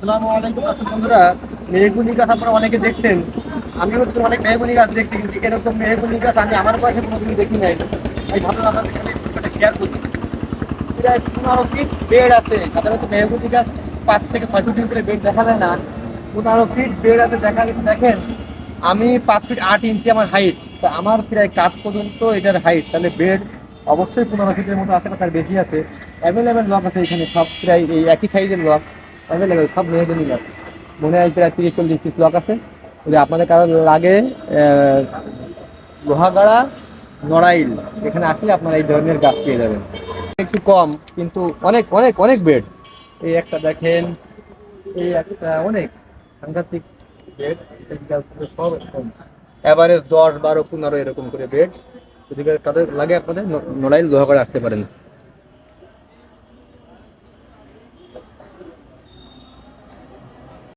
আসসালামু আলাইকুম আসল বন্ধুরা, মেহগুনি গাছ আপনারা অনেকে দেখছেন। আমিও তো অনেক মেহগুনি গাছ দেখছি, কিন্তু এরকম মেহগুনি গাছ আমি আমার বয়সে কোনোদিন দেখি নাই। এই ভালো আপনাদের একটা শেয়ার করি। ফিট বেড আছে। সাধারণত মেহগুনি গাছ পাঁচ থেকে ছয় ফিট উপরে বেড দেখা যায় না। পনেরো ফিট বেড আছে, দেখা দেখেন, আমি পাঁচ ফিট আট ইঞ্চি আমার হাইট তা আমার প্রায় কাত পর্যন্ত এটার হাইট তাহলে বেড অবশ্যই পনেরো ফিটের মতো আছে তার বেশি আছে। অ্যাভেলেবেল লক আছে এখানে, সব প্রায় এই একই সাইজের লক অ্যাভেলেবেল সব মেয়েদেরই লক মনে হয় প্রায় তিরিশ, চল্লিশ পিস লক আছে। যদি আপনাদের কারও লাগে লোহাগাড়া নড়াইল, এখানে আসলে আপনারা এই ধরনের গাছ পেয়ে যাবেন। একটু কম, কিন্তু অনেক অনেক অনেক বেড এই একটা দেখেন, এই একটা অনেক সাংঘাতিক বেড সব এরকম। অ্যাভারেজ দশ, বারো, পনেরো এরকম করে বেড যদি কাদের লাগে আপনাদের নড়াইল লোহাগড়ে আসতে পারেন।